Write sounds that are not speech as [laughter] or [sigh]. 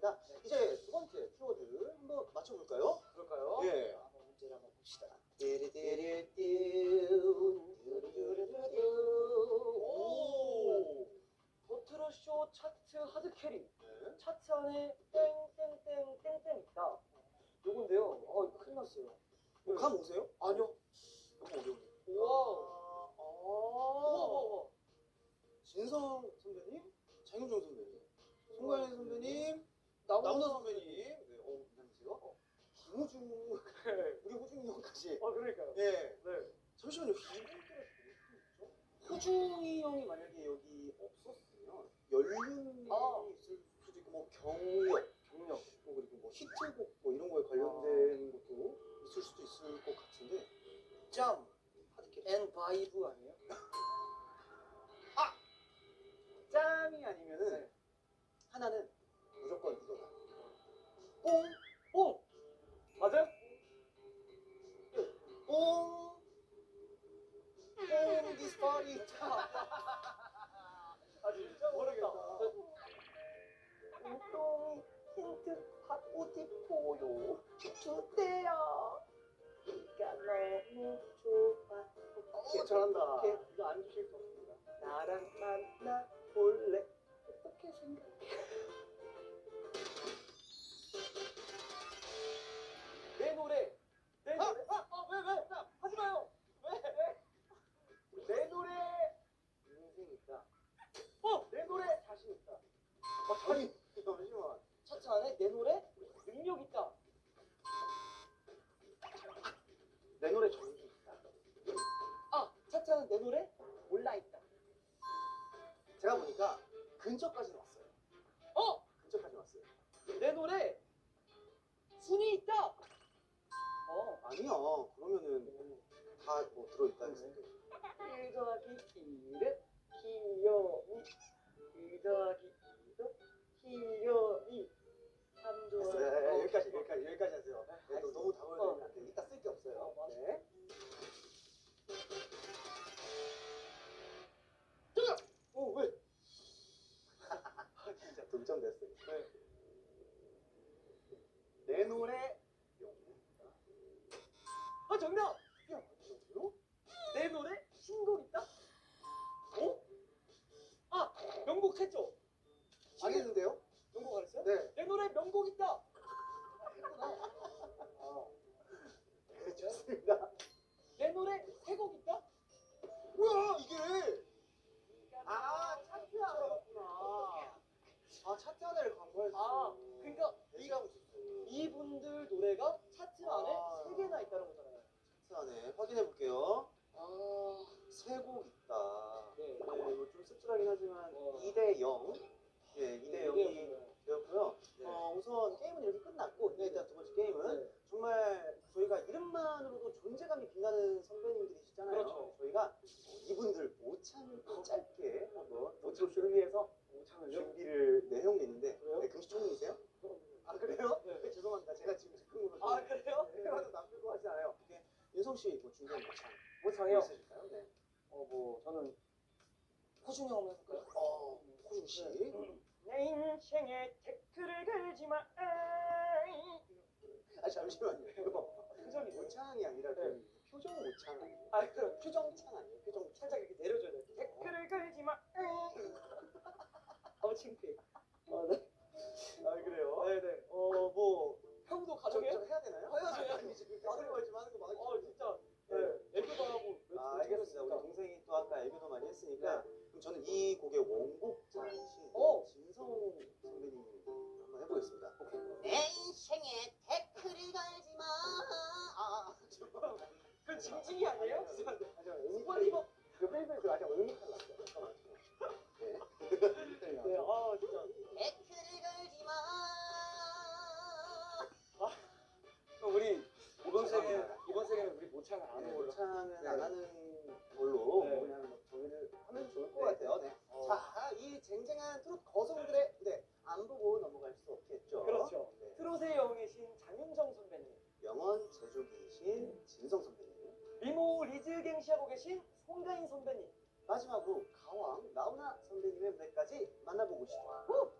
좋습니다. 이제 두 번째 키워드 한번 맞춰볼까요? 그럴까요? 예. 자, 한번 문제를 한번 봅시다. 오! 버트러쇼 차트 하드 캐리. 네. 차트 안에 땡땡땡 땡땡 있다. 요건데요. 어, 큰일 났어요. 뭐, 감 오세요? 아니요. 너무 어려운데. 우와. 아, 우와, 우와. 진성 선배님, 장윤정 선배님, 나훈아 선배님, 네, 어, 안녕하세요. 김호중, [laughs] 우리 호중이 형까지. 어, 그러니까요. 예. 네. 잠시만요. 호중이 형이 만약에 여기 없었으면 연륜이 아. 있을 수도 있고 뭐 경력, 경력. 뭐 그리고 뭐 히트곡 뭐 이런 거에 관련된 것도 있을 수도 있을 것 같은데 짬. 앤 바이브 아니에요? 디스 파리. 아, 진짜 모르겠다. 뽕 힌트 받고 싶어요. 주대요. 네가 너무 좋아. 어, 잘한다. 이거 안 안에 내 노래 올라 있다. 제가 보니까 근처까지는 왔어요. 어, 근처까지 왔어요. 내 노래 순위 있다. 어. 아니야. 그러면은 다 뭐 들어있다 때. 1 더하기 1은 귀여이 2 더하기 2도 귀여 내 노래. 아, 정답! 야, 진짜로? 내 노래 신곡 있다? 어? 아, 명곡 했죠? 아겠는데요? 명곡 안 했어요? 네. 내 노래 명곡 있다! 아, 네, 좋습니다. 내 노래 세곡 있다? 뭐야 이게? 아 차트 하나였구나. 아 차트 하나를 광고했어. 아, 그러니까 있었어요. 이분들 노래가 차트 안에 아. 세 개나 있다는 거잖아요. 차트 안에 확인해 볼게요. 아, 세 곡 있다. 네. 네, 뭐좀 씁쓸하긴 하지만 어. 2대 0. 예, 2대 0이 되었고요. 네. 어, 우선 게임은 이렇게 끝났고 네, 일단 두 번째 게임은 네. 정말 저희가 이름만으로도 존재감이 빛나는 선배님들이시잖아요. 그렇죠. 저희가 이분들 모창을 또 짧게 한번 모창쇼를 위해서 모창을요? 준비를 내용냈는데 그래요? 네, 금시초문이세요? 아 그래요? 네. 네, 죄송합니다. 제가 지금 즉흥으로 아, 그래요? 해가지고 남들고 하지 않아요. 네. 윤성 씨뭐 준비한 모창 모창이요? 있으실까요? 네. 어, 뭐, 저는 호중이 형 한번 해볼까요? 어, 호중 씨. 내 인생에 태클을 걸지 마. 아 잠시만요. 이거 표정이 뭐죠? 모창이 아니라 그 네. 표정 모창 아니에요? 아, 그럼 표정 창 아니에요? 표정 살짝 이렇게 내려 네. 안 하는 걸로 네. 그냥 뭐 정리를 하면 좋을 것 네. 같아요. 네. 어. 자, 이 쟁쟁한 트롯 거성들의 무대 안 보고 넘어갈 수 없겠죠. 그렇죠. 네. 트롯의 영이신 장윤정 선배님, 영원 제조기이신 진성 선배님. 미모 리즈갱 시하고 계신 송가인 선배님, 마지막으로 가왕 나훈아 선배님의 무대까지 만나보고 싶어요. 후!